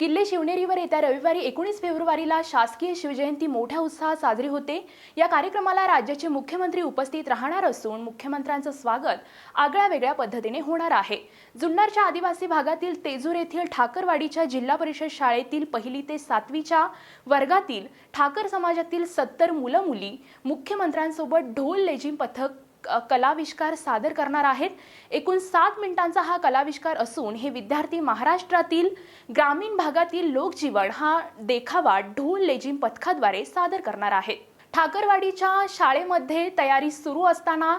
किल्ले शिवनेरीवर येत्या रविवारी एकोणीस फेब्रुवारीला शासकीय शिवजयंती मोठ्या उत्साहात साजरी होते. या कार्यक्रमाला राज्याचे मुख्यमंत्री उपस्थित राहणार असून मुख्यमंत्र्यांचं स्वागत आगळ्या वेगळ्या पद्धतीने होणार आहे. जुन्नरच्या आदिवासी भागातील तेजूर येथील ठाकरवाडीच्या जिल्हा परिषद शाळेतील पहिली ते सातवीच्या वर्गातील ठाकर समाजातील सत्तर मुलं मुली मुख्यमंत्र्यांसोबत ढोल लेझिम पथक कलाविष्कार सादर करणार आहेत. एकूण सात मिनिटांचा हा कलाविष्कार असून हे विद्यार्थी महाराष्ट्रातील ग्रामीण भागातील लोकजीवन हा देखावा ढोल लेझिम पथकाद्वारे सादर करणार आहेत. ठाकरवाडीच्या शाळेमध्ये तयारी सुरू असताना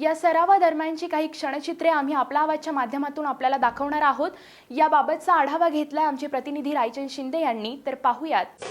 या सरावादरम्यानची काही क्षणचित्रे आम्ही आपला आवाजच्या माध्यमातून आपल्याला दाखवणार आहोत. याबाबतचा आढावा घेतलाय आमचे प्रतिनिधी रायचंद शिंदे यांनी. तर पाहूयात.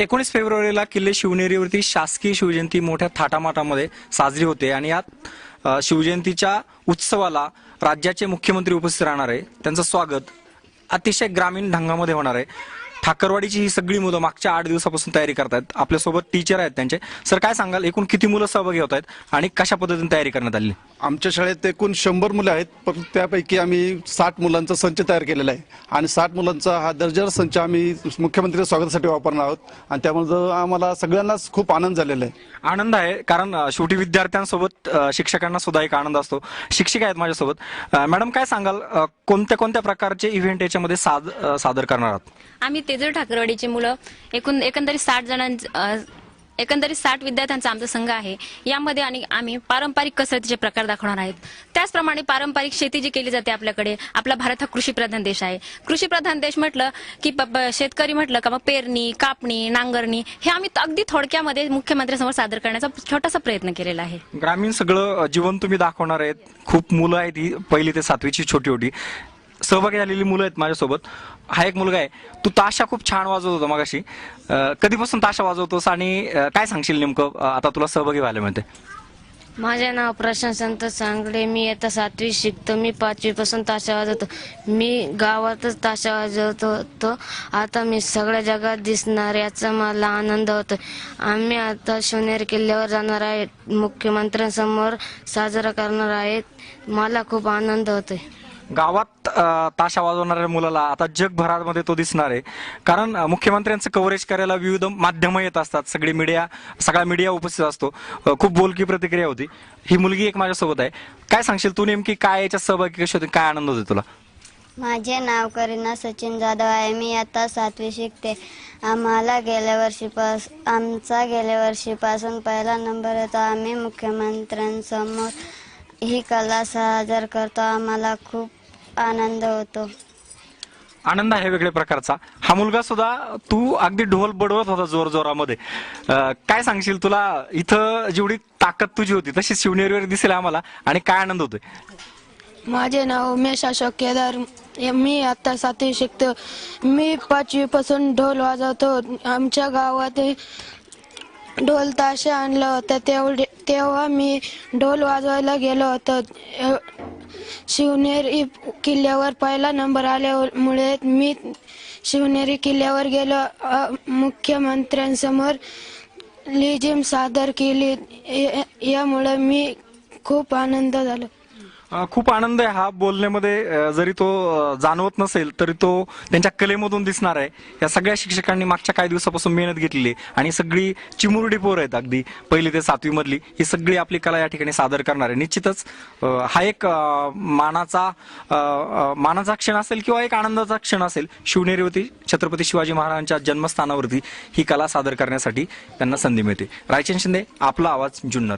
एकोणीस फेब्रुवारीला किल्ले शिवनेरीवरती शासकीय शिवजयंती मोठ्या थाटामाटामध्ये साजरी होते आणि यात शिवजयंतीच्या उत्सवाला राज्याचे मुख्यमंत्री उपस्थित राहणार आहे. त्यांचं स्वागत अतिशय ग्रामीण ढंगामध्ये होणार आहे. ठाकरवाडीची ही सगळी मुलं मागच्या आठ दिवसापासून तयारी करतायत. आपल्यासोबत टीचर आहेत त्यांचे. सर काय सांगाल? एकूण किती मुलं सहभागी होत आहेत आणि कशा पद्धतीने तयारी करण्यात आली? आमच्या शाळेत एकूण शंभर मुलं आहेत पण त्यापैकी आम्ही साठ मुलांचा संच तयार केलेला आहे. आणि साठ मुलांचा हा दर्जेदार संच आम्ही मुख्यमंत्री स्वागतासाठी वापरणार आहोत. आणि त्यामुळे आम्हाला सगळ्यांनाच खूप आनंद झालेला आहे. आनंद आहे कारण शेवटी विद्यार्थ्यांसोबत शिक्षकांना सुद्धा एक आनंद असतो. शिक्षिका आहेत माझ्यासोबत. मॅडम काय सांगाल? कोणत्या कोणत्या प्रकारचे इव्हेंट याच्यामध्ये सादर करणार आहात? आम्ही तेजूर ठाकरवाडीची मुलं एकूण एकंदरीत साठ जणांचं एकंदरीत साठ विद्यार्थ्यांचा आमचा संघ आहे. यामध्ये आणि आम्ही पारंपरिक कसरतीचे प्रकार दाखवणार आहेत. त्याचप्रमाणे पारंपरिक शेती जी केली जाते आपल्याकडे आपला भारत हा कृषी प्रधान देश आहे. कृषी प्रधान देश म्हटलं की शेतकरी म्हटलं का मग पेरणी कापणी नांगरणी हे आम्ही अगदी थोडक्यामध्ये मुख्यमंत्र्यांसमोर सादर करण्याचा छोटासा प्रयत्न केलेला आहे. ग्रामीण सगळं जीवन तुम्ही दाखवणार आहेत. खूप मुलं आहेत ही पहिली ते सातवीची छोटी छोटी सहभागी झालेली मुलं आहेत माझ्यासोबत. हा एक मुलगा आहे. तू ताशा खूप छान वाजवत होता मगाशी. कधीपासून ताशा वाजवतोस आणि काय सांगशील नेमकं? आता तुला सहभागी व्हायला मिळते माझे नाव प्रशांत संत सांगडे. मी आता सातवी शिकतो. मी पाचवी पासून ताशा वाजवतो. मी गावातच ताशा वाजवत होतो. आता मी सगळ्या जगात दिसणार याचा मला आनंद होतो आम्ही आता शिवनेरी किल्ल्यावर जाणार आहे. मुख्यमंत्र्यांसमोर साजरा करणार आहेत मला खूप आनंद होतोय. गावात ताशा वाजवणाऱ्या मुलाला आता जगभरामध्ये तो दिसणार आहे. कारण मुख्यमंत्र्यांचं कव्हरेज करायला विविध माध्यमं येत असतात. सगळी मीडिया सगळा मीडिया उपस्थित असतो. खूप बोलकी प्रतिक्रिया होती. ही मुलगी एक माझ्यासोबत आहे. काय सांगशील तू नेमकी काय याच्यात सहभागी कशी होती? काय आनंद होते तुला? माझे नाव करीना सचिन जाधव आहे. मी आता सातवी शिकते. आम्हाला गेल्या वर्षीपास आमचा गेल्या वर्षीपासून पहिला नंबर येतो आम्ही मुख्यमंत्र्यांसमोर ही कला सादर करतो. आम्हाला खूप आनंद होतो. आनंद आहे वेगळ्या प्रकारचा. हा मुलगा सुद्धा तू अगदी ढोल बडवत होता जोर जोरामध्ये. काय सांगशील तुला? इथं जेवढी ताकद तुझी होती तशी शिवनेरीवर दिसेल आम्हाला. आणि काय आनंद होतोय? माझे नाव उमेश अशोक केदार. मी आता सातवी शिकतो. मी पाचवी पासून ढोल वाजवतो. आमच्या गावात ढोल ताशा आणलं होतं. तेवढे तेव्हा मी ढोल वाजवायला गेलो होतो. शिवनेरी किल्ल्यावर पहिला नंबर आल्यामुळे मी शिवनेरी किल्ल्यावर गेलो. मुख्यमंत्र्यांसमोर लिजिम सादर केली. यामुळे मी खूप आनंद झाला. खूप आनंद आहे हा बोलण्यामध्ये. जरी तो जाणवत नसेल तरी तो त्यांच्या कलेमधून दिसणार आहे. या सगळ्या शिक्षकांनी मागच्या काही दिवसापासून मेहनत घेतलेली आहे आणि सगळी चिमुरडी पोर आहेत अगदी. पहिली ते सातवी मधली ही सगळी आपली कला या ठिकाणी सादर करणार आहे. निश्चितच हा एक मानाचा मानाचा क्षण असेल किंवा एक आनंदाचा क्षण असेल शिवनेरीवरती छत्रपती शिवाजी महाराजांच्या जन्मस्थानावरती ही कला सादर करण्यासाठी त्यांना संधी मिळते. रायचंद शिंदे आपला आवाज जुन्नर.